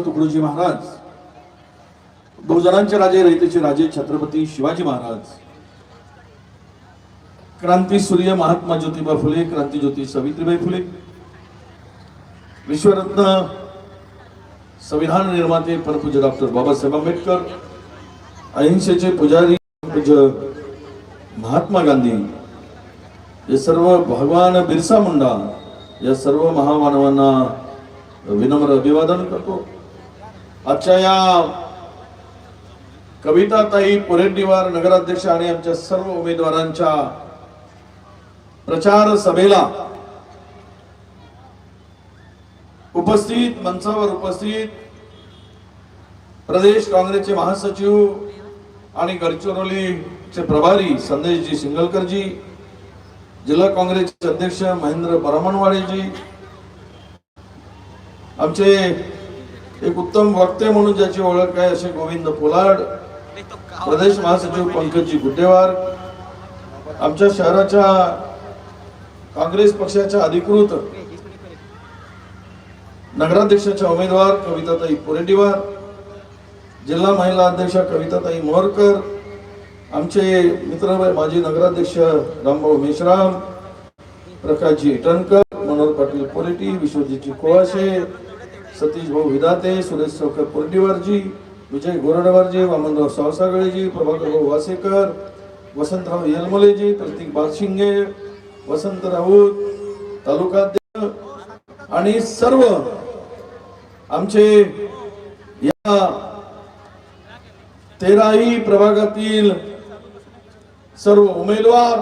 तुकडोजी महाराज बहुजनांचे राजे रयतेचे राजे छत्रपती शिवाजी महाराज क्रांती सूर्य महात्मा ज्योतिबा फुले क्रांती ज्योती सावित्रीबाई फुले विश्वरत्न संविधान निर्माते परपूज्य डॉक्टर बाबासाहेब आंबेडकर अहिंसेचे पुजारी पूज्य महात्मा गांधी हे सर्व भगवान बिरसा मुंडा या सर्व महामानवांना विनम्र अभिवादन करतो. आजच्या या कविताताई पुरेंडीवार नगराध्यक्ष आणि आमच्या सर्व उमेदवारांच्या प्रचार सभेला उपस्थित मंचावर उपस्थित प्रदेश काँग्रेसचे महासचिव आणि गडचिरोलीचे प्रभारी संदेशजी सिंगलकरजी जिल्हा काँग्रेसचे अध्यक्ष महेंद्र बरामणवाडेजी आमचे एक उत्तम वक्ते म्हणून ज्याची ओळख आहे असे गोविंद पोलाड प्रदेश महासचिव पंकजी गुटेवार आमच्या शहराच्या काँग्रेस पक्षाच्या अधिकृत नगराध्यक्षाच्या उमेदवार कविताताई पुरेडीवार जिल्हा महिला अध्यक्षा कविताताई मोरकर आमचे मित्र माजी नगराध्यक्ष रामभाऊ मेश्राम प्रकाशजी इटणकर मनोहर पाटील पोरेटी विश्वजीची कोळाशे सतीश भाऊ विदाते सुरेश चौकर पुर्डीवरजी विजय गोरडवरजी वामनराव सावसागळेजी प्रभाकर भाऊ वासेकर वसंतराव येलमलेजी प्रतीक बालशिंगे वसंत राऊत तालुकाध्यक्ष आणि सर्व आमचे या तेराही प्रभागातील सर्व उमेदवार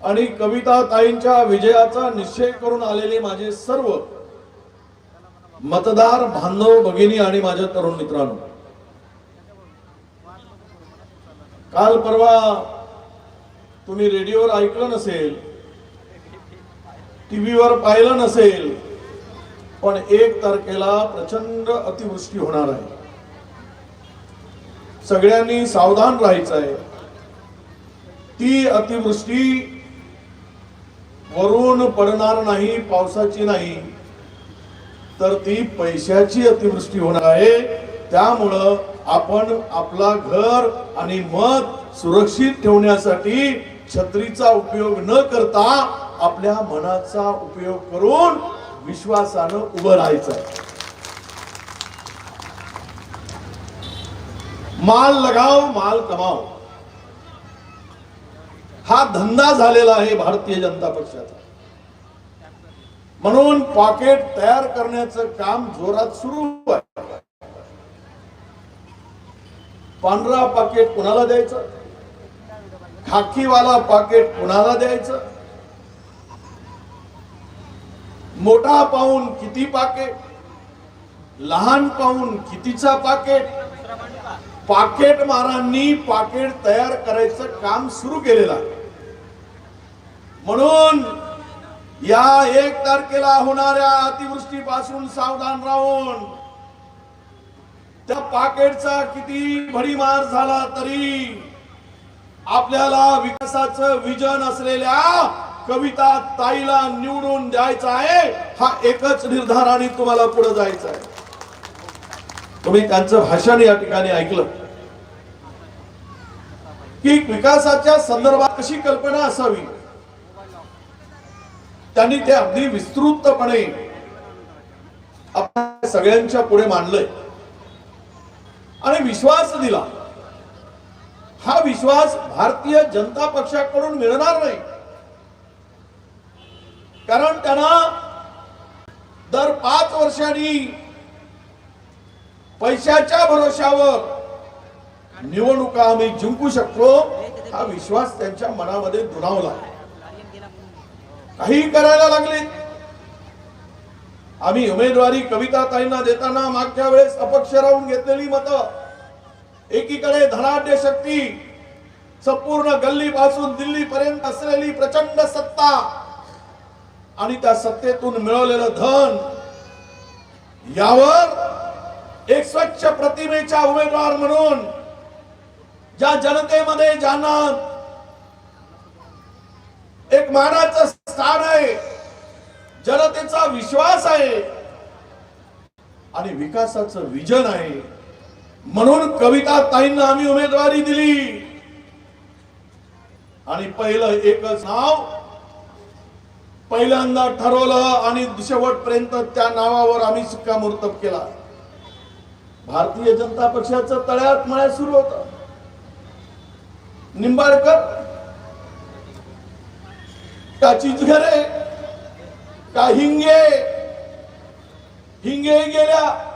आणि कविता ताईंच्या विजयाचा निश्चय करून आलेले माझे सर्व मतदार बांधव भगिनी आणि माझ्या तरुण मित्रांनो काल परवा तुम्ही रेडिओवर ऐकलं नसेल टीव्हीवर पाहिलं नसेल पण एक तारखेला प्रचंड अतिवृष्टी होणार आहे. सगळ्यांनी सावधान राहायचं आहे. ती अतिवृष्टी वरून पडणार नाही पावसाची नाही. तर ती पैशाची अतिवृष्टी होणार आहे. त्यामुळं आपण आपला घर आणि मत सुरक्षित ठेवण्यासाठी छत्रीचा उपयोग न करता आपल्या मनाचा उपयोग करून विश्वासानं उभं राहायचं माल लगाव माल कमाव. हा धंदा झालेला आहे भारतीय जनता पक्षाचा. म्हणून पॉकेट तयार करण्याचं काम जोरात सुरू आहे. पांढरा पाकिट कुणाला द्यायचं? खाकीवाला पाकिट कुणाला द्यायचं? मोठा पाहून किती पाकेट लहान पाहून कितीचा पाकेट पाकेट मारांनी पाकेट तयार करायचं काम सुरू केलेलं आहे. म्हणून या एक तारखेला होणाऱ्या अतिवृष्टीपासून सावधान राहून त्या पाकेटचा किती भडीमार झाला तरी आपल्याला विकासाचं विजन असलेल्या कविता ताईला निवडून द्यायचा आहे हा एकच निर्धाराने तुम्हाला पुढे जायचं आहे. तुम्ही त्यांचं भाषण या ठिकाणी ऐकलं. की विकासाच्या संदर्भात कशी कल्पना असावी? त्यांनी ते अगदी विस्तृतपणे आपल्या सगळ्यांच्या पुढे मांडलंय. आणि विश्वास दिला. हा विश्वास भारतीय जनता पक्षाकडून मिळणार नाही. कारण त्यांना दर पाच वर्षांनी पैशाच्या भरोशावर निवडणुका आम्ही जिंकू शकतो हा विश्वास त्यांच्या मनामध्ये दुरावला. काही करायला लागले. आम्ही उमेदवारी कविता ताईंना देताना मागच्या वेळेस अपक्ष राहून घेतलेली मतं. एकीकडे धनाढ्य शक्ती संपूर्ण गल्ली पासून दिल्ली पर्यंत असलेली प्रचंड सत्ता आणि त्या सत्तेतून मिळवलेलं धन. यावर एक स्वच्छ प्रतिमेचा उमेदवार म्हणून ज्या जनतेमध्ये ज्यांना एक मानाचं स्थान आहे. जनतेचा विश्वास आहे. आणि विकासाचं विजन आहे. म्हणून कविता ताईंना आम्ही उमेदवारी दिली. आणि पहिलं एकच नाव पहिल्यांदा ठरवलं आणि शेवटपर्यंत त्या नावावर आम्ही शिक्कामोर्तब केला. भारतीय जनता पक्षाचं तळ्यात मळ्यात सुरू होत. निंबाळकर का चिचघरे का हिंगे? हिंगे गेल्या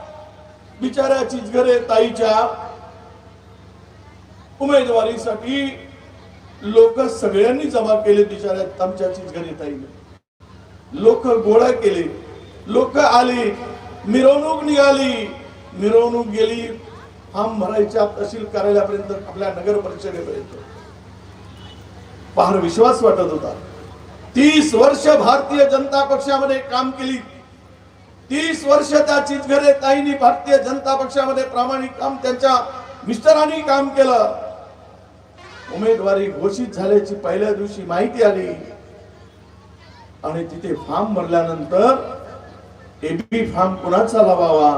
बिचाऱ्या चिचघरे ताईच्या उमेदवारीसाठी. लोक सगळ्यांनी जमा केले बिचाऱ्या आमच्या चिचघरे ताईने. लोक गोळा केले. लोक आली. मिरवणूक निघाली. मिरवणूक गेली. फॉर्म भरायच्या तहसील कार्यालयापर्यंत आपल्या नगर परिषदेपर्यंत फार विश्वास वाटत होता. तीस वर्ष भारतीय जनता पक्षामध्ये काम केली. तीस वर्ष त्या चिचघरे ताईंनी भारतीय जनता पक्षामध्ये प्रामाणिक काम त्यांच्या मिस्टरांनी काम केलं. उमेदवारी घोषित झाल्याची पहिल्या दिवशी माहिती आली. आणि तिथे फॉर्म भरल्यानंतर एबी फॉर्म कुणाचा लावावा?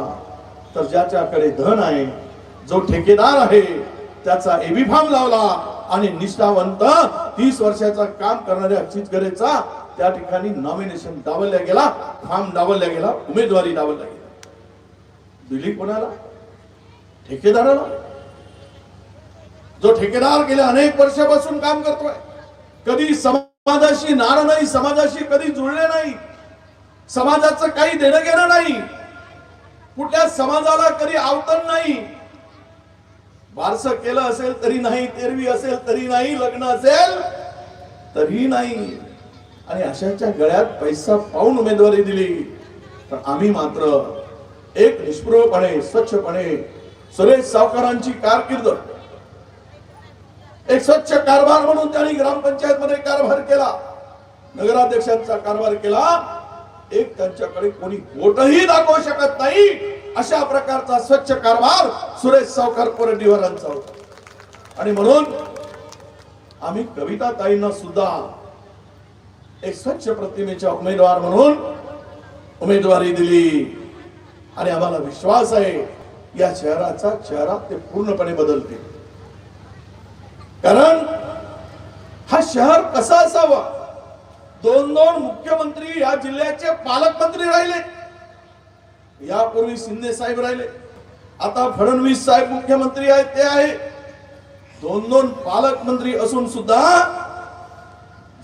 तर ज्याच्याकडे धन आहे जो ठेकेदार आहे त्याचा एबी फॉर्म लावला. आणि निष्ठावंत तीस वर्षाचा काम करणाऱ्या चितकरेचा त्या ठिकाणी नॉमिनेशन दाबल्या गेला फॉर्म दाबल्या गेला उमेदवारी दाबल्या गेला. दिली कोणाला? ठेकेदाराला? जो ठेकेदार गेल्या अनेक वर्षापासून काम करतोय कधी समाजाशी नार नाही समाजाशी कधी जुळले नाही समाजाचं काही देणं घेणं नाही कुठल्या समाजाला कधी आवतन नाही बारस केलं असेल तरी नाही तेरवी असेल तरी नाही लग्न असेल तरी नाही. आणि अशाच्या गळ्यात पैसा पाहून उमेदवारी दिली. तर आम्ही मात्र एक निष्प्रभपणे स्वच्छपणे सुरेश सावकारांची कारकीर्द एक स्वच्छ कारभार म्हणून त्यांनी ग्रामपंचायत मध्ये कारभार केला. नगराध्यक्षांचा कारभार केला. एक त्यांच्याकडे कोणी बोटही दाखवू शकत नाही. अशा प्रकारचा स्वच्छ कारभार सुरेश सावकार कोरडीवरांचा होता. आणि म्हणून आम्ही कविता ताईंना सुद्धा एक स्वच्छ प्रतिमेच्या उमेदवार म्हणून उमेदवारी दिली. आणि आम्हाला विश्वास आहे या शहराचा चेहरा ते पूर्णपणे बदलतील कारण हा शहर कसा असावा? दोन दोन मुख्यमंत्री या जिल्ह्याचे पालकमंत्री राहिले. यापूर्वी शिंदे साहेब राहिले. आता फडणवीस साहेब मुख्यमंत्री आहेत ते आहे. दोन दोन पालकमंत्री असून सुद्धा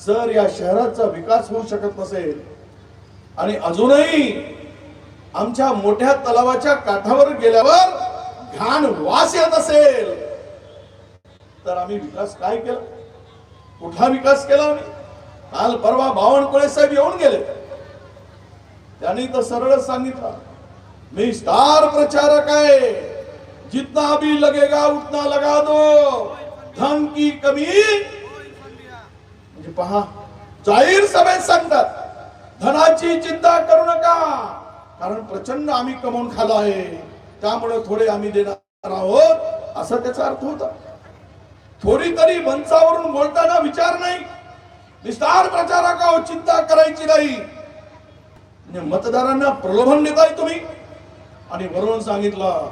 जर या शहराचा विकास होऊ शकत नसेल आणि अजूनही आमच्या मोठ्या तलावाच्या काठावर गेल्यावर घाण वास येत असेल तर आम्ही विकास काय केला? कुठला विकास केला आम्ही? काल परवा बावनकुळे साहेब येऊन गेले. त्यांनी तर सरळच सांगितलं. मी स्टार प्रचारक आहे. जितना भी लगेगा उतना लगा दो. धन की कमी म्हणजे पहा. जाहीर सभेत सांगतात धनाची चिंता करू नका. कारण प्रचंड आम्ही कमवून खाल्लं आहे. त्यामुळे थोडे आम्ही देणार आहोत. असा त्याचा अर्थ होता. थोडी तरी मंचावरून बोलताना विचार नाही. विस्तार प्रचारकावर चिंता करायची नाही. म्हणजे मतदारांना प्रलोभन देताय तुम्ही. आणि वरून सांगितलं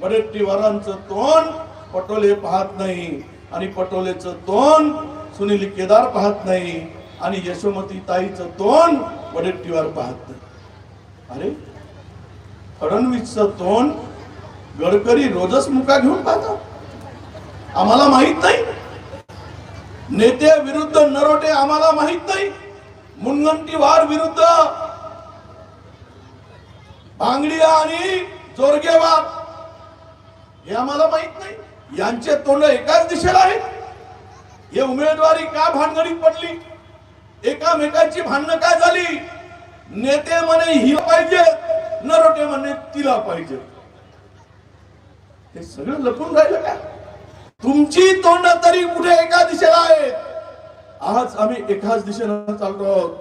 वडेट्टीवारांचं तोंड पटोले पाहत नाही आणि पटोलेचं तोंड सुनील केदार पाहत नाही आणि यशोमती ताईचं तोंड वडेट्टीवार पाहत नाही. अरे फडणवीसचं तोंड गडकरी रोजच मुका घेऊन पाहतात. आम्हाला माहीत नाही. नेते विरुद्ध नरोटे आम्हाला माहीत नाही. मुनगंटीवार विरुद्ध भांगडिया आणि चोरगेवार हे आम्हाला माहीत नाही. यांचे तोंड एकाच दिशेला आहेत हे उमेदवारी का भानगडीत पडली? एकामेकांची भांडणं काय झाली? नेते म्हणे ही पाहिजे. नरोटे म्हणे तिला पाहिजे. हे सगळं लपून राहिलं का? तुमची तोंड तरी कुठे एका दिशेला आहेत आज आम्ही एकाच दिशेला चालतो आहोत.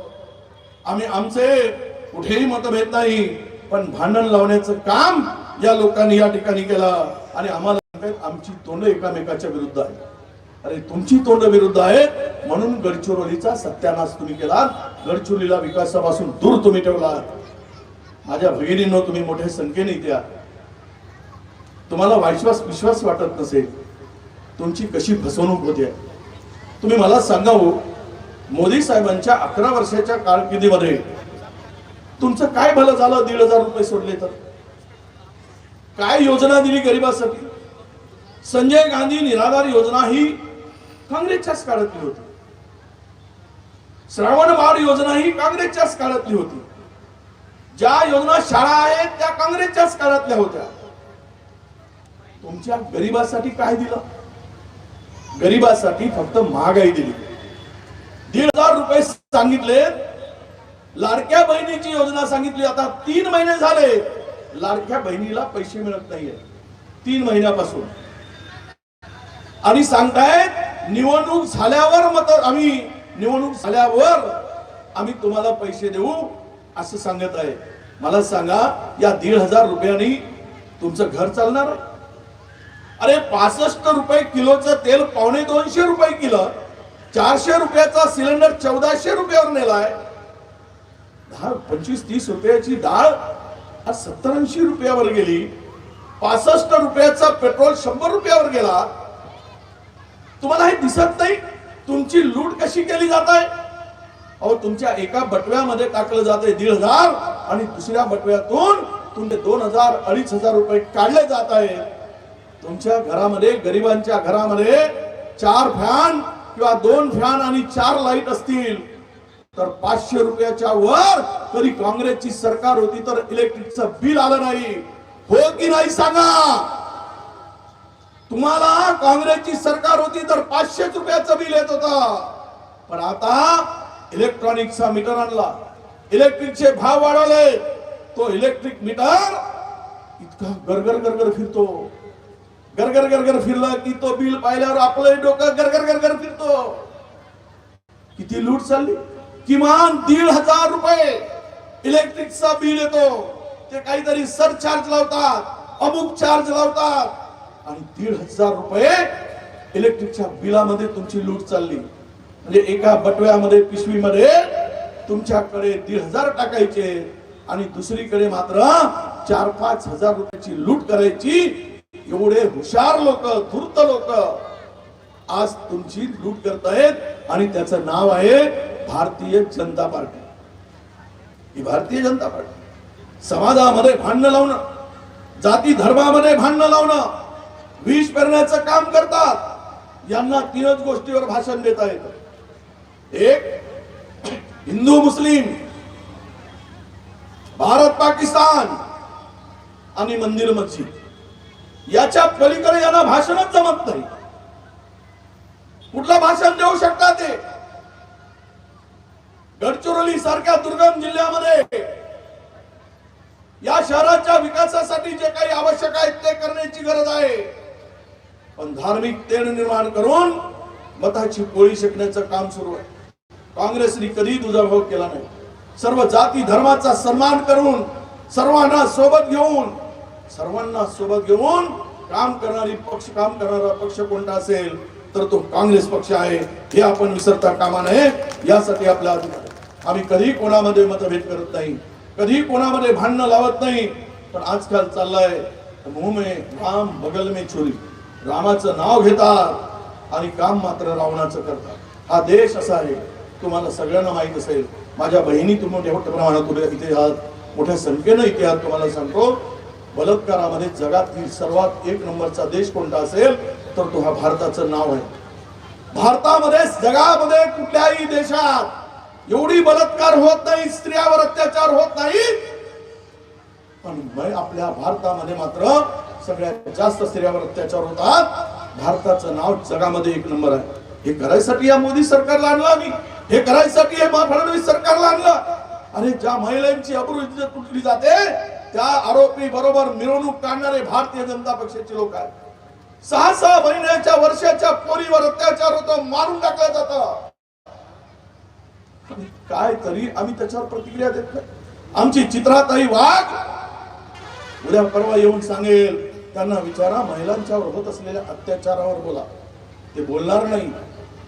आम्ही आमचे कुठेही मतभेद नाही. पण भांडण लावण्याचं काम या लोकांनी या ठिकाणी केलं. आणि आम्हाला आमची तोंड एकामेकाच्या विरुद्ध आहे अरे तुमची तोंड विरुद्ध आहेत म्हणून गडचिरोलीचा सत्यानाश तुम्ही केला गडचिरोलीला विकासापासून दूर तुम्ही ठेवला माझ्या भगिनींनो तुम्ही मोठ्या संख्येने द्या तुम्हाला विश्वास विश्वास वाटत नसेल तुमची कशी फसवणूक होते. तुम्ही मला सांगावं मोदी साहेबांच्या अकरा वर्षाच्या कारकिर्दीमध्ये तुमचं काय भलं झालं? दीड हजार रुपये सोडले तर. काय योजना दिली गरिबासाठी? संजय गांधी निराधार योजना ही काँग्रेसच्याच काळातली होती. श्रावण बाळ योजना ही काँग्रेसच्याच काळातली होती. ज्या योजना शाळा आहेत त्या काँग्रेसच्याच काळातल्या होत्या. तुमच्या गरिबासाठी काय दिलं? गरिबासाठी फक्त महागाई दिली. दीड हजार रुपये सांगितले लाडक्या बहिणीची योजना सांगितली. आता तीन महिने झाले. लाडक्या बहिणीला पैसे मिळत नाहीये. तीन महिन्यापासून. आणि सांगतायत निवडणूक झाल्यावर मत आम्ही निवडणूक झाल्यावर आम्ही तुम्हाला पैसे देऊ असं सांगत आहे. मला सांगा या दीड हजार रुपयांनी तुमचं घर चालणार अरे पासष्ट रुपये किलोचं तेल पावणे दोनशे रुपये किलो चारशे रुपयाचा सिलेंडर चौदाशे रुपयावर नेलाय. दहा पंचवीस तीस रुपयाची डाळ आज सत्तर ऐंशी रुपयावर गेली. पासष्ट रुपयाचा पेट्रोल शंभर रुपयावर गेला. तुम्हाला हे दिसत नाही तुमची लूट कशी केली जात आहे अहो तुमच्या एका बटव्यामध्ये टाकलं जाते दीड हजार आणि दुसऱ्या बटव्यातून तुमचे दोन हजार अडीच हजार रुपये काढले जात आहे तुमच्या घरामध्ये गरिबांच्या घरामध्ये चार फॅन किंवा दोन फॅन आणि चार लाइट असतील. तर पाचशे रुपयाच्या वर तरी काँग्रेसची सरकार होती तर इलेक्ट्रिकचं बिल आलं नाही. हो की नाही सांगा? तुम्हाला काँग्रेसची सरकार होती तर पाचशेच रुपयाचं बिल येत होत. पण आता इलेक्ट्रॉनिकचा मीटर आणला. इलेक्ट्रिकचे भाव वाढवले. तो इलेक्ट्रिक मीटर इतका गरगर गरगर फिरतो. गरगर गरगर फिरला की तो बिल पाहिल्यावर आपलं डोकं गरगर गरगर फिरतो. किती लूट चालली? किमान दीड हजार रुपये इलेक्ट्रिकचा बिल येतो. ते काहीतरी सरचार्ज लावतात अमुक चार्ज लावतात. आणि दीड हजार रुपये इलेक्ट्रिकच्या बिलामध्ये तुमची लूट चालली. म्हणजे एका बटव्यामध्ये पिशवीमध्ये तुमच्याकडे दीड हजार टाकायचे आणि दुसरीकडे मात्र चार पाच हजार रुपयाची लूट करायची. एवढे हुशार लोक धूर्त लोक आज तुमची लूट करतायत आणि त्याचं नाव आहे भारतीय जनता पार्टी. ही भारतीय जनता पार्टी. समाजामध्ये भांडणं लावणं जाती धर्मामध्ये भांडणं लावणं विष पेरण्याचं काम करतात यांना तीनच गोष्टीवर भाषण देता येतं. एक हिंदू मुस्लिम भारत पाकिस्तान आणि मंदिर मस्जिद. याच्या पलीकडे यांना भाषणच जमत नाही. कुठलं भाषण देऊ शकता ते? गडचिरोली सारख्या दुर्गम जिल्ह्यामध्ये या शहराच्या विकासासाठी जे काही आवश्यक आहे ते करण्याची गरज आहे. पण धार्मिक तेढ निर्माण करून मताची पोळी शिकण्याचं काम सुरू आहे. काँग्रेसने कधी दुजाभाव केला नाही. सर्व जाती धर्माचा सन्मान करून सर्वांना सोबत घेऊन सर्वांना सोबत घेऊन काम करणारी पक्ष काम करणारा पक्ष कोणता असेल तर तो काँग्रेस पक्ष आहे. हे आपण विसरता कामा नये. यासाठी आपला अधिकार आम्ही कधी कोणामध्ये मतभेद करत नाही कधी कोणामध्ये भांडणं लावत नाही पण आजकाल चाललाय मुंह राम बगल में छुरी रामाचं नाव घेतात आणि काम मात्र रावणाचं करतात. हा देश असा आहे तुम्हाला सगळ्यांना माहीत असेल. माझ्या बहिणी तुम्ही मोठ्या प्रमाणात उद्या इथे आहात. मोठ्या संख्येनं इथे आहात तुम्हाला सांगतो. बलात्कारामध्ये जगातील सर्वात एक नंबरचा देश कोणता असेल तर तो हा भारताचं नाव आहे. भारतामध्ये जगामध्ये कुठल्याही देशात एवढी बलात्कार होत नाही स्त्रियावर अत्याचार होत नाही. पण आपल्या भारतामध्ये मात्र सगळ्यात जास्त स्त्रियावर अत्याचार होतात. भारताचं नाव जगामध्ये एक नंबर आहे. हे करायसाठी या मोदी सरकारला आणलं आम्ही. हे करायसाठी हे मा- फडणवीस सरकारला आणलं. अरे ज्या महिलांची अब्रू इज्जत तुटली जाते त्या आरोपी बरोबर मिरवणूक काढणारे भारतीय जनता पक्षाचे लोक आहेत. सहा सहा महिन्याच्या वर्षाच्या पोरीवर अत्याचार होतो मारून टाकलं जातं. काय तरी आम्ही त्याच्यावर प्रतिक्रिया देत नाही. आमची चित्राताई वाघ उद्या परवा येऊन सांगेल. त्यांना विचारा महिलांच्यावर होत असलेल्या अत्याचारावर बोला. ते बोलणार नाही.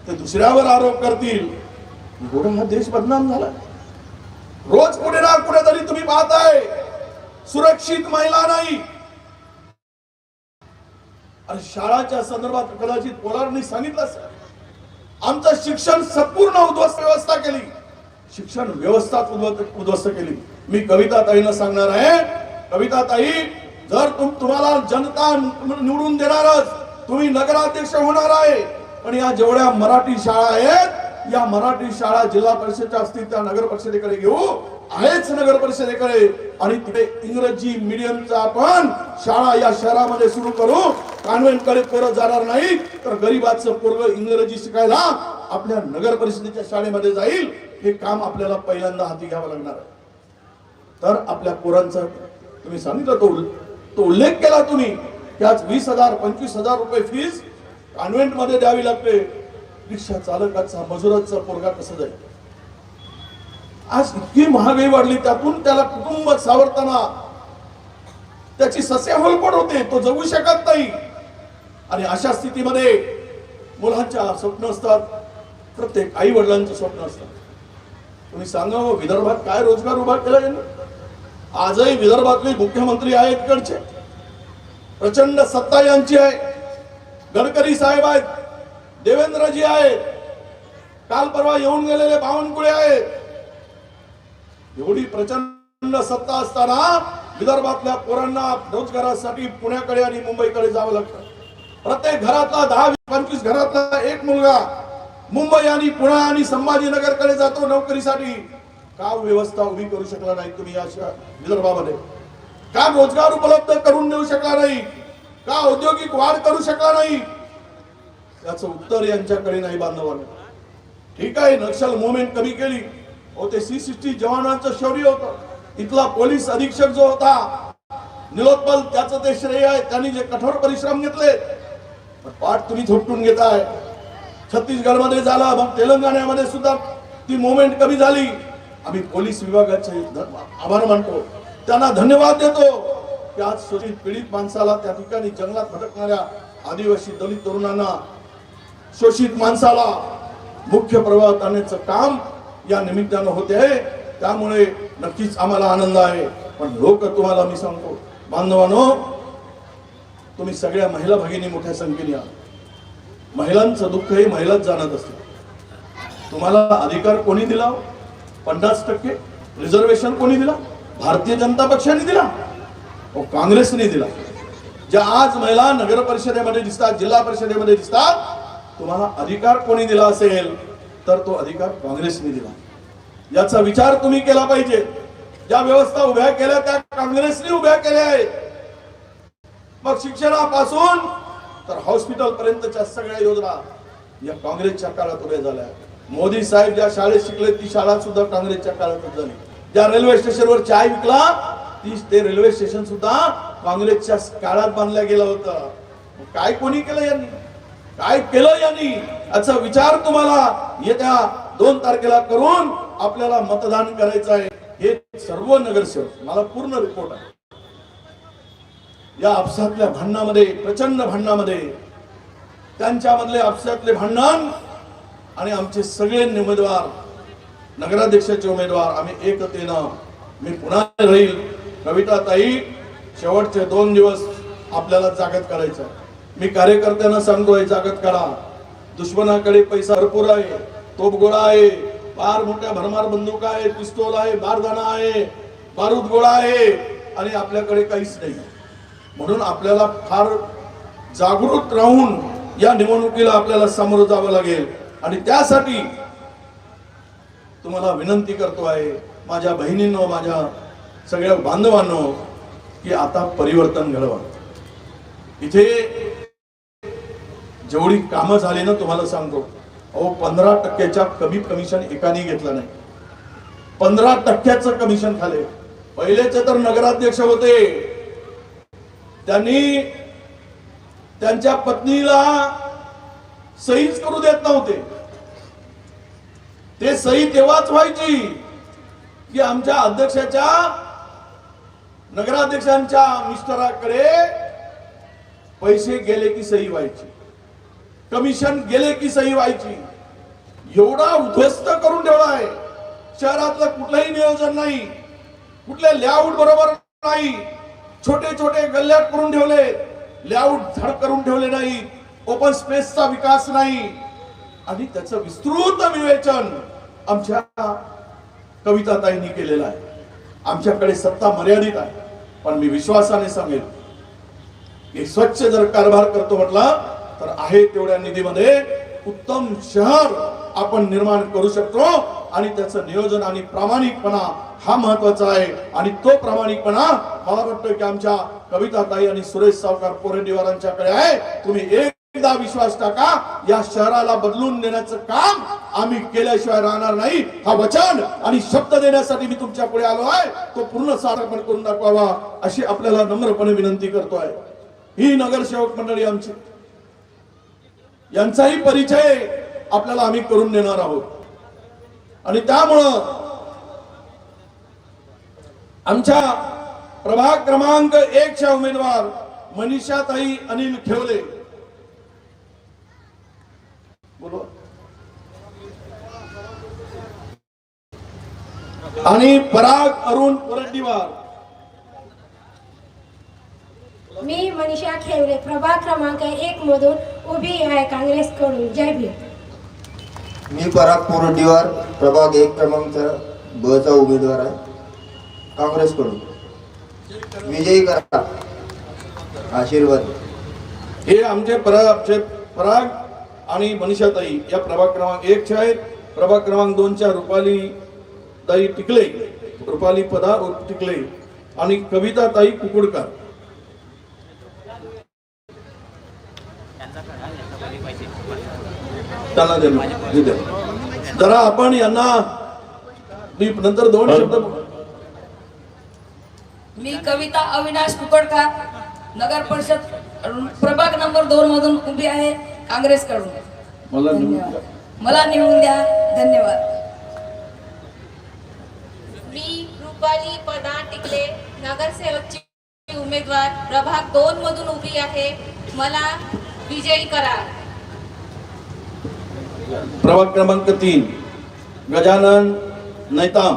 ते दुसऱ्यावर आरोप करतील. एवढा हा देश बदनाम झाला. रोज कुठे ना कुठेतरी तुम्ही पाहताय. सुरक्षित महिला नाही. आणि शाळाच्या संदर्भात कदाचित पोलारनी सांगितलं असेल. आमचं शिक्षण संपूर्ण उद्ध्वस्त व्यवस्था केली. शिक्षण व्यवस्था उद्ध्वस्त केली. मी कविता ताईनं सांगणार आहे कविता ताई जर तुम तुम्हाला जनता निवडून देणारच तुम्ही नगराध्यक्ष होणार आहे पण या जेवढ्या मराठी शाळा आहेत या मराठी शाळा जिल्हा परिषदेच्या असतील त्या नगर परिषदेकडे घेऊ आहेच नगर परिषदेकडे आणि तिथे इंग्रजी मीडियमचा आपण शाळा या शहरामध्ये सुरू करू. कॉन्व्हेंटकडे पोरं जाणार नाही तर गरीबाचं पोरग इंग्रजी शिकायला आपल्या नगर परिषदेच्या शाळेमध्ये जाईल. हे काम आपल्याला पहिल्यांदा हाती घ्यावं लागणार आहे. तर आपल्या पोरांचा तुम्ही सांगितलं तो तो उल्लेख केला तुम्ही. की आज वीस हजार पंचवीस हजार रुपये फीस कॉन्व्हेंटमध्ये द्यावी लागते. रिक्षा चालकाचा मजुराचा पोरगा कसं जाईल? आज इतकी महागाई वाढली त्यातून त्याला कुटुंब सावरताना त्याची ससे होलपड होते तो जगू शकत नाही. आणि अशा स्थितीमध्ये मुलांच्या स्वप्न असतात प्रत्येक आई वडिलांचं स्वप्न असतात तुम्ही सांगा मग विदर्भात काय रोजगार उभा केला यांनी? आजही विदर्भातले मुख्यमंत्री आहेत इकडचे. प्रचंड सत्ता यांची आहे. गडकरी साहेब आहेत. देवेंद्रजी आहेत. काल परवा येऊन गेलेले बावनकुळे आहेत. एवढी प्रचंड सत्ता असताना विदर्भातल्या पोरांना रोजगारासाठी पुण्याकडे आणि मुंबईकडे जावं लागतं. प्रत्येक घरातला दहा पंचवीस घरातला एक मुलगा मुंबई आणि पुणे आणि संभाजीनगरकडे जातो नोकरीसाठी. का व्यवस्था उभी करू शकला नाही तुम्ही या विदर्भामध्ये? का रोजगार उपलब्ध करून देऊ शकला नाही? का औद्योगिक वाढ करू शकला नाही? याचं उत्तर यांच्याकडे नाही बांधवांना ठीक आहे नक्षल मुवमेंट कमी केली. हो ते सी सिक्स्टी जवानांचं शौर्य होतं. इथला पोलीस अधीक्षक जो होता निलोत्पल त्याचं ते श्रेय आहे. त्यांनी जे कठोर परिश्रम घेतले पाठ तुम्ही झोपटून घेताय. छत्तीसगडमध्ये झाला मग तेलंगणामध्ये सुद्धा ती मुवमेंट कमी झाली. आम्ही पोलीस विभागाचे आभार मानतो. त्यांना धन्यवाद देतो. की आज शोषित पीडित माणसाला त्या ठिकाणी जंगलात भटकणाऱ्या आदिवासी दलित तरुणांना शोषित माणसाला मुख्य प्रवाह आणण्याचं काम या निमित्तानं होते आहे. त्यामुळे नक्कीच आम्हाला आनंद आहे. पण लोक तुम्हाला मी सांगतो बांधवानो तुम्ही सगळ्या महिला भगिनी मोठ्या संख्येने आहात. महिलांचं दुःख हे महिलाच जाणत असते. तुम्हाला अधिकार कोणी दिला? पन्नास टक्के रिझर्वेशन कोणी दिला? भारतीय जनता पक्षाने दिला? हो, काँग्रेसने दिला. ज्या आज महिला नगर परिषदेमध्ये दिसतात जिल्हा परिषदेमध्ये दिसतात तुम्हाला अधिकार कोणी दिला असेल? तर तो अधिकार काँग्रेसने दिला. याचा विचार तुम्ही केला पाहिजे. ज्या व्यवस्था उभ्या केल्या त्या काँग्रेसने उभ्या केल्या आहेत. मग शिक्षणापासून तर हॉस्पिटल पर्यंतच्या सगळ्या योजना या काँग्रेसच्या काळात उभ्या झाल्या. मोदी साहेब ज्या शाळेत शिकले ती शाळा सुद्धा काँग्रेसच्या काळातच झाली. ज्या रेल्वे स्टेशनवर चाय विकला ती ते रेल्वे स्टेशन सुद्धा काँग्रेसच्या काळात बांधल्या गेलं होतं. काय कोणी केलं यांनी? काय केलं यांनी? याचा विचार तुम्हाला येत्या दोन तारखेला करून आपल्याला मतदान करायचं आहे. हे सर्व नगरसेवक मला पूर्ण रिपोर्ट आहे. या आपसातल्या भांडणामध्ये प्रचंड भांडणामध्ये त्यांच्यामधले आपसातले भांडण आणि आमचे सगळे उमेदवार नगराध्यक्षाचे उमेदवार आम्ही एकतेनं मी पुन्हा राहील. कविता ताई शेवटचे दोन दिवस आपल्याला जागत करायचं आहे. मी कार्यकर्त्यांना सांगतोय जागत करा. दुश्मनाकडे पैसा भरपूर आहे तोपगोळा आहे. फार मोठ्या भरमार बंदुका आहे पिस्तोल आहे बारदाना आहे बारूद गोळा आहे आणि आपल्याकडे काहीच नाही. म्हणून आपल्याला फार जागृत राहून या निवडणुकीला आपल्याला सामोरं जावं लागेल. आणि त्यासाठी तुम्हाला विनंती करतो आहे माझ्या बहिणींनो माझ्या सगळ्या बांधवांनो की आता परिवर्तन घडवा. इथे जेवढी कामं झाली ना तुम्हाला सांगतो. अहो पंधरा टक्क्याच्या कमी कमिशन एकाने घेतलं नाही. पंधरा टक्क्याचं कमिशन खाले. पहिलेचे तर नगराध्यक्ष होते. त्यांनी त्यांच्या पत्नीला सहीच करू देत नव्हते. ते सही तेव्हाच व्हायची की आमच्या अध्यक्षाच्या नगराध्यक्षांच्या मिस्टराकडे पैसे गेले की सही व्हायची. कमिशन गेले की सही व्हायची. एवढा उद्ध्वस्त करून ठेवला आहे. शहरातलं कुठलंही नियोजन नाही. कुठल्या लेआउट बरोबर नाही. छोटे छोटे गल्ल्यात करून ठेवले. लेआउट धड करून ठेवले नाही. ओपन स्पेसचा विकास नाही. आणि त्याचं विस्तृत विवेचन आमच्या कविताताईंनी केलेलं आहे. आमच्याकडे सत्ता मर्यादित आहे. पण मी विश्वासाने सांगेन की स्वच्छ जर कारभार करतो म्हटला तर आहे तेवढ्या निधीमध्ये उत्तम शहर आपण निर्माण करू शकतो. आणि त्याचं नियोजन आणि प्रामाणिकपणा हा महत्त्वाचा आहे. आणि तो प्रामाणिकपणा मला वाटतं की आमच्या कविताताई आणि सुरेश सावकार पोरेंडीवारांच्याकडे आहे. तुम्ही एकदा विश्वास टाका या शहराला बदलून देण्याचं काम आम्ही केल्याशिवाय राहणार नाही. हा वचन आणि शब्द देण्यासाठी मी तुमच्यापुढे आलो आहे. तो पूर्ण सारापण करून दाखवावा अशी आपल्याला नम्रपणे विनंती करतोय. ही नगरसेवक मंडळी आमची. यांचाही परिचय आपल्याला आम्ही करून देणार आहोत. आणि त्यामुळं आमच्या प्रभाग क्रमांक एकच्या उमेदवार मनीषाताई अनिल ठेवले. आणि पराग अरुण परड्डीवार मी मनीषा खेवले प्रभाग क्रमांक एक मधून उभी आहे काँग्रेसकडून. जय भीम. मी पराग पोरडीवार प्रभाग एक क्रमांक ब चा उमेदवार आहे. काँग्रेसकडून. विजयी करा. आशीर्वाद. हे आमचे पराग आमचे पराग आणि मनीषाताई या प्रभाग क्रमांक एकच्या आहेत. प्रभाग क्रमांक दोनच्या रुपाली ताई टिकले. रुपाली पदा टिकले. आणि कविता ताई कुकुडकर. त्यांना दे ना, हे दे. जरा आपण यांना मी नंतर दोन शब्द मी कविता अविनाश कुकडकर नगर परिषद प्रभाग नंबर दोन मधून उभी आहे काँग्रेसकडून. मला निवडून द्या. धन्यवाद मला निवडून द्या. धन्यवाद. मी रुपाली पदा टिकले नगरसेवकची उमेदवार प्रभाग दोन मधून उभी आहे. मला विजयी करा प्रभाग क्रमांक तीन गजानन नैताम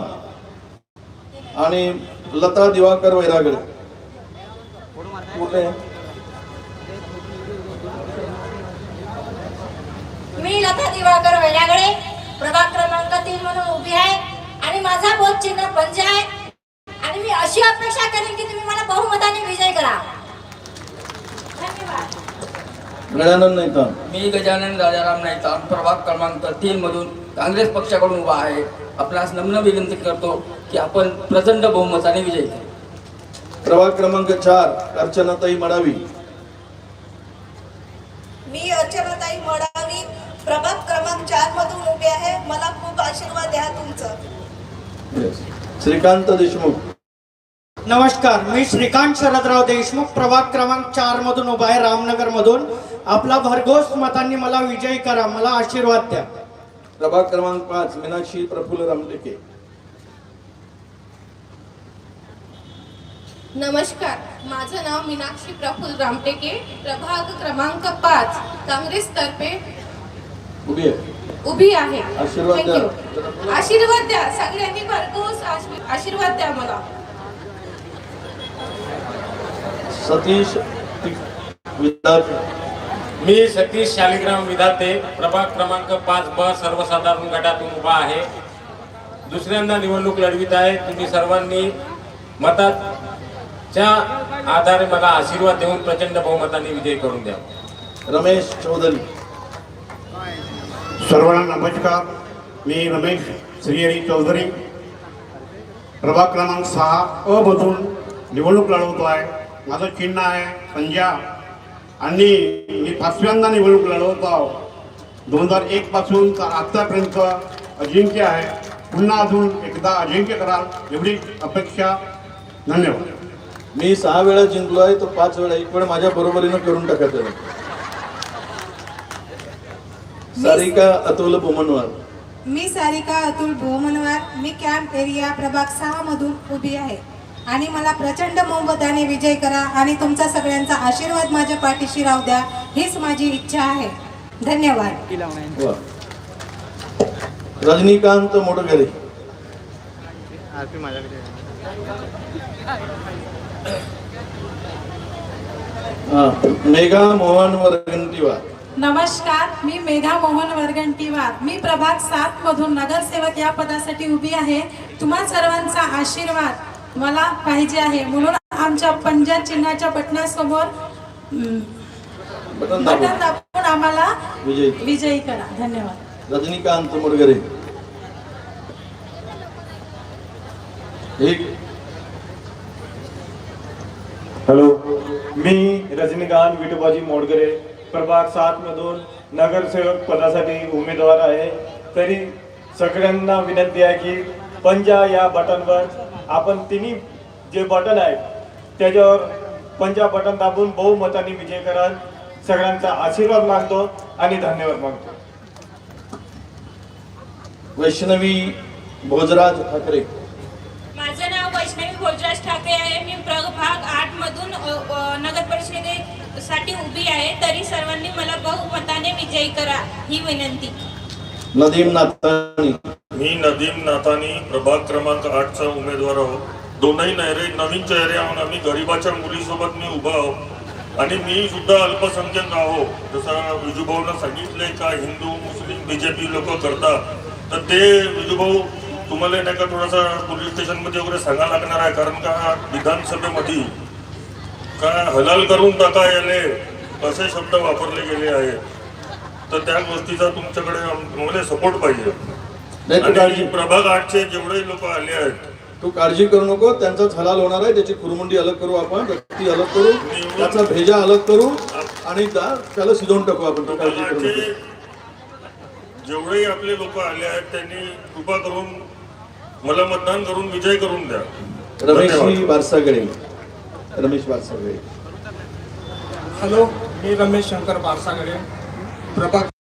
आणि लता दिवाकर वैरागड. मी लता दिवाकर वैरागडे प्रभाग क्रमांक तीन म्हणून उभी आहे. आणि माझा बोध चिन्ह पंज आहे. आणि मी अशी अपेक्षा करेन की तुम्ही मला बहुमताने विजय करा. धन्यवाद. गजानन नैताम मी गजानन राजाराम नाईता प्रभाग क्रमांक तीन मधून काँग्रेस पक्षाकडून उभा आहे. आपणास नम्र विनंती करतो की आपण प्रचंड बहुमताने विजयी करू. प्रभाग क्रमांक चार अर्चनाताई मडावी. मी अर्चनाताई मडावी प्रभाग क्रमांक चार मधून उभे आहे. मला खूप आशीर्वाद द्या तुमचं. श्रीकांत देशमुख. नमस्कार. मी श्रीकांत शरदराव देशमुख प्रभाग क्रमांक चार मधून उभा आहे. रामनगर मधून आपला भरघोस मतांनी मला विजयी करा मला आशीर्वाद द्या. प्रभाग क्रमांक पाच मीनाक्षी प्रफुल्ल रामटेके नमस्कार माझं नाव मीनाक्षी प्रफुल्ल रामटेके प्रभाग क्रमांक पाच काँग्रेस तर्फे उभी आहे. उभी आहे. आशीर्वाद द्या. आशीर्वाद द्या सगळ्यांनी भरघोस आशी- आशीर्वाद द्या मला. सतीश विद्यार्थी. मी सतीश शालिग्राम विधाते प्रभाग क्रमांक पाच ब सर्वसाधारण गटातून उभा आहे. दुसऱ्यांदा निवडणूक लढवित आहे. तुम्ही सर्वांनी मताच्या आधारे मला आशीर्वाद देऊन प्रचंड बहुमताने विजय करून द्या. रमेश चौधरी. सर्वांना नमस्कार. मी रमेश श्रीहरी चौधरी. प्रभाग क्रमांक सहा अ मधून निवडणूक लढवतो आहे माझं चिन्ह आहे पंजाब आणि मी पाचव्यांदा निवडणूक लढवतो आहो दोन हजार एक पासून तर आत्तापर्यंत अजिंक्य आहे. पुन्हा अजून एकदा अजिंक्य कराल एवढी अपेक्षा. धन्यवाद. मी सहा वेळा जिंकलो आहे तो पाच वेळा. एक वेळ माझ्या बरोबरीनं करून टाका त्याला सारिका अतुल बोमनवार मी सारिका अतुल भोमनवार मी कॅम्प एरिया प्रभाग सहा मधून उभी आहे. आणि मला प्रचंड बहुमताने विजय करा आणि तुमचा सगळ्यांचा आशीर्वाद माझ्या पाठीशी राहू द्या हीच माझी इच्छा आहे. धन्यवाद. रजनीकांत हा, मेघा मोहन वरगंटीवार. नमस्कार मी मेघा मोहन वर्गंटीवार. मी प्रभाग सात मधून नगरसेवक या पदासाठी उभी आहे. तुम्हा सर्वांचा आशीर्वाद. मला पाहिजे आहे. म्हणून आमच्या पंजा चिन्हाच्या बटनासमोर हम्म, बटन दाबून. आम्हाला विजयी. विजयी करा. धन्यवाद. रजनीकांत मोडगरे. हॅलो मी रजनीकांत विठोबाजी मोडगरे प्रभाग सात मधून नगरसेवक पदासाठी उमेदवार आहे. तरी सगळ्यांना विनंती आहे की पंजा या बटनवर आपण तिन्ही जे बटन आहेत त्याच्यावर पंजा बटन दाबून बहुमताने विजय कराल. सगळ्यांचा आशीर्वाद मागतो आणि धन्यवाद मागतो वैष्णवी भोजराज ठाकरे. माझं नाव वैष्णवी भोजराज ठाकरे आहे. मी प्रभाग आठ मधून नगर परिषदेसाठी उभी आहे. तरी सर्वांनी मला बहुमताने विजयी करा ही विनंती. नदीम नाथानी. मी नदीम नाथानी प्रभाग क्रमांक आठचा उमेदवार आहोत. दोनही नहरे नवीन चेहरे आहोत आम्ही गरिबाच्या मुलीसोबत मी उभा आहोत. आणि मी सुद्धा अल्पसंख्याक आहो जसं विजूभाऊनं सांगितलंय का हिंदू मुस्लिम बीजेपी लोक करतात. तर ते विजूभाऊ तुम्हाला नाही का थोडासा पोलीस स्टेशनमध्ये वगैरे सांगायला लागणार आहे. कारण का विधानसभेमध्ये का हलाल करून टाका याले असे शब्द वापरले गेले आहेत. तर त्या गोष्टीचा तुमच्याकडे आम्हाला सपोर्ट पाहिजे. नाही आणि प्रभाग आठचे जेवढे लोक आले आहेत. तू काळजी करू नको त्यांचाच हलाल होणार आहे त्याची कुरमुंडी अलग करू आपण व्यक्ती अलग करू त्याचा भेजा अलग करू आणि त्या- त्याला शिजवून टाकू आपण तू काळजी करू नको. जेवढे आपले लोक आले आहेत त्यांनी कृपा करून मला मतदान करून विजय करून द्या. धन्यवाद. बारसागडे रमेश बारसागडे हॅलो मी रमेश शंकर बारसागडे प्रभाग